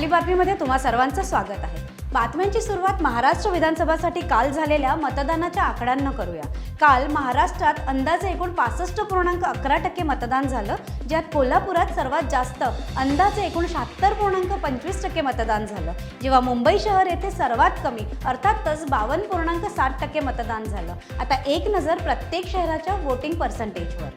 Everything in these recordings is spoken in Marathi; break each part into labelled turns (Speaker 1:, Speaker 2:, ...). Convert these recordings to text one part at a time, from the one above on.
Speaker 1: आपली बातमीमध्ये तुम्हा सर्वांचं स्वागत आहे. बातम्यांची सुरुवात महाराष्ट्र विधानसभासाठी काल झालेल्या मतदानाच्या आकड्यांना करूया. काल महाराष्ट्रात अंदाजे एकूण पासष्ट पूर्णांक अकरा टक्के मतदान झालं ज्यात कोल्हापुरात सर्वात जास्त अंदाजे एकूण शहात्तर पूर्णांक पंचवीस टक्के मतदान झालं. जेव्हा मुंबई शहर येथे सर्वात कमी अर्थातच बावन्न पूर्णांक साठ टक्के मतदान झालं. आता एक नजर प्रत्येक शहराच्या वोटिंग पर्सेंटेजवर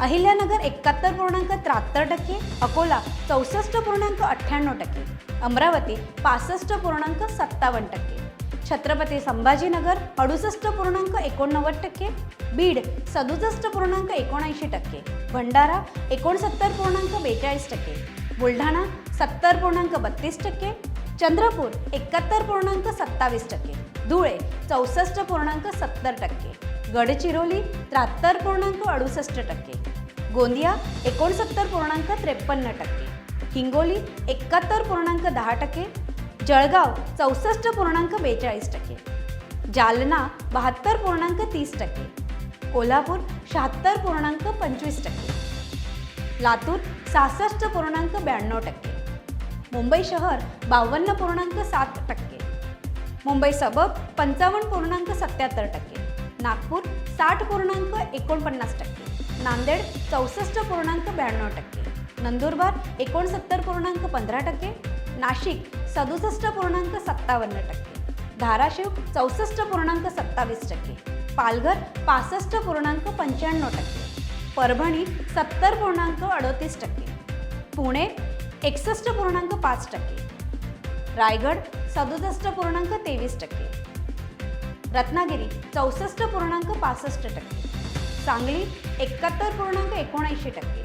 Speaker 1: अहिल्यानगर एकाहत्तर पूर्णांक त्र्याहत्तर टक्के अकोला चौसष्ट पूर्णांक अठ्ठ्याण्णव टक्के अमरावती पासष्ट पूर्णांक सत्तावन्न टक्के छत्रपती संभाजीनगर अडुसष्ट पूर्णांक एकोणनव्वद टक्के बीड सदुसष्ट पूर्णांक एकोणऐंशी टक्के भंडारा एकोणसत्तर पूर्णांक बेचाळीस टक्के बुलढाणा सत्तर पूर्णांक बत्तीस टक्के चंद्रपूर एकाहत्तर पूर्णांक सत्तावीस टक्के धुळे चौसष्ट पूर्णांक सत्तर टक्के गडचिरोली त्र्याहत्तर पूर्णांक अडुसष्ट टक्के गोंदिया एकोणसत्तर पूर्णांक त्रेपन्न टक्के हिंगोली एकाहत्तर पूर्णांक दहा टक्के जळगाव चौसष्ट पूर्णांक बेचाळीस टक्के जालना बहात्तर पूर्णांक तीस टक्के कोल्हापूर शहात्तर पूर्णांक पंचवीस टक्के लातूर सहासष्ट पूर्णांक ब्याण्णव टक्के मुंबई शहर बावन्न पूर्णांक सात टक्के मुंबई सबब पंचावन्न पूर्णांक सत्याहत्तर टक्के नागपूर साठ पूर्णांक एकोणपन्नास टक्के नांदेड चौसष्ट पूर्णांक ब्याण्णव टक्के. नंदुरबार एकोणसत्तर पूर्णांक पंधरा टक्के. नाशिक सदुसष्ट पूर्णांक सत्तावन्न टक्के. धाराशिव चौसष्ट पूर्णांक सत्तावीस टक्के. पालघर पासष्ट पूर्णांक पंच्याण्णव टक्के. परभणी सत्तर पूर्णांक अडतीस टक्के. पुणे एकसष्ट पूर्णांक पाच टक्के. रायगड सदुसष्ट पूर्णांक तेवीस टक्के. रत्नागिरी चौसष्ट पूर्णांक पासष्ट टक्के. सांगली एकाहत्तर पूर्णांक एकोणऐंशी टक्के.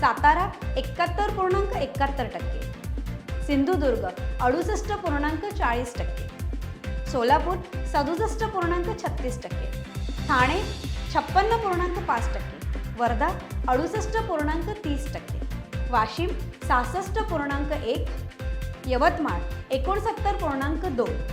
Speaker 1: सातारा एकाहत्तर पूर्णांक एकाहत्तर टक्के. सिंधुदुर्ग अडुसष्ट पूर्णांक चाळीस टक्के. सोलापूर सदुसष्ट पूर्णांक छत्तीस टक्के. ठाणे छप्पन्न पूर्णांक पाच टक्के. वर्धा अडुसष्ट पूर्णांक तीस टक्के. वाशिम सहासष्ट पूर्णांक एक. यवतमाळ एकोणसत्तर पूर्णांक दोन.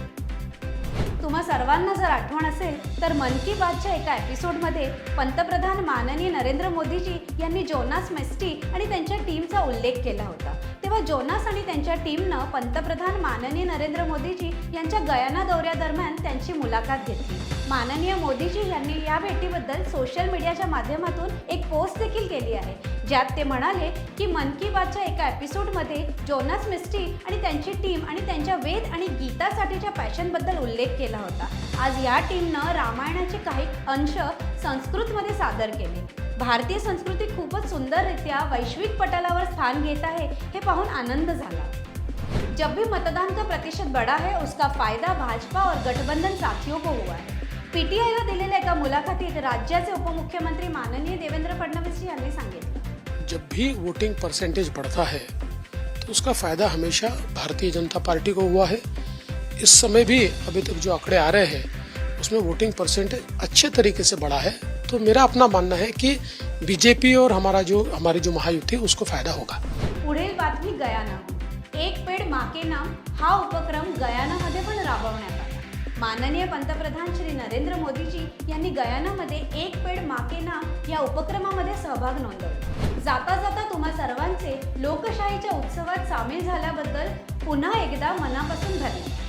Speaker 1: तुम्हा सर्वांना जर आठवण असेल तर मन की बातच्या एका एपिसोडमध्ये पंतप्रधान माननीय नरेंद्र मोदीजी यांनी जोनास मेस्टी आणि त्यांच्या टीमचा उल्लेख केला होता. तेव्हा जोनास आणि त्यांच्या टीमनं पंतप्रधान माननीय नरेंद्र मोदीजी यांच्या गयाना दौऱ्यादरम्यान त्यांची मुलाखत घेतली. माननीय मोदीजी यांनी या भेटीबद्दल सोशल मीडियाच्या माध्यमातून एक पोस्ट देखील केली आहे ज्यात ते म्हणाले की मन की बातच्या एका एपिसोडमध्ये जोनास मिस्टी आणि त्यांची टीम आणि त्यांच्या वेद आणि गीतासाठीच्या पॅशनबद्दल उल्लेख केला होता. आज या टीमनं रामायणाचे काही अंश संस्कृतमध्ये सादर केले. भारतीय संस्कृती खूपच सुंदररित्या वैश्विक पटलावर स्थान घेत आहे हे पाहून आनंद झाला. जब भी मतदान का प्रतिशत बड़ा है उसका फायदा भाजपा और गठबंधन साथियों को हुआ है। पीटीआयला दिलेल्या एका मुलाखतीत राज्याचे उपमुख्यमंत्री माननीय देवेंद्र फडणवीस यांनी सांगितलं
Speaker 2: जब भी वोटिंग परसेंटेज बढ़ता है तो उसका फायदा हमेशा भारतीय जनता पार्टी को हुआ है। इस समय भी अभी तक जो आंकड़े आ रहे हैं उसमें वोटिंग परसेंटेज अच्छे तरीके से बढ़ा है। तो मेरा अपना मानना है कि बीजेपी और हमारा जो हमारी जो महायुति है उसको फायदा होगा।
Speaker 1: पुढील बातमी गयाना। एक पेड माके नाम हा उपक्रम गयानामध्ये पण राबवण्यात आला. माननीय पंतप्रधान श्री नरेंद्र मोदीजी यांनी गयानामध्ये एक पेड माके नाम या उपक्रमामध्ये सहभाग नोंदवला. जाता जाता तुम्हा सर्वांचे लोकशाहीच्या उत्सवात सामील झाल्याबद्दल पुन्हा एकदा मनापासून धन्यवाद.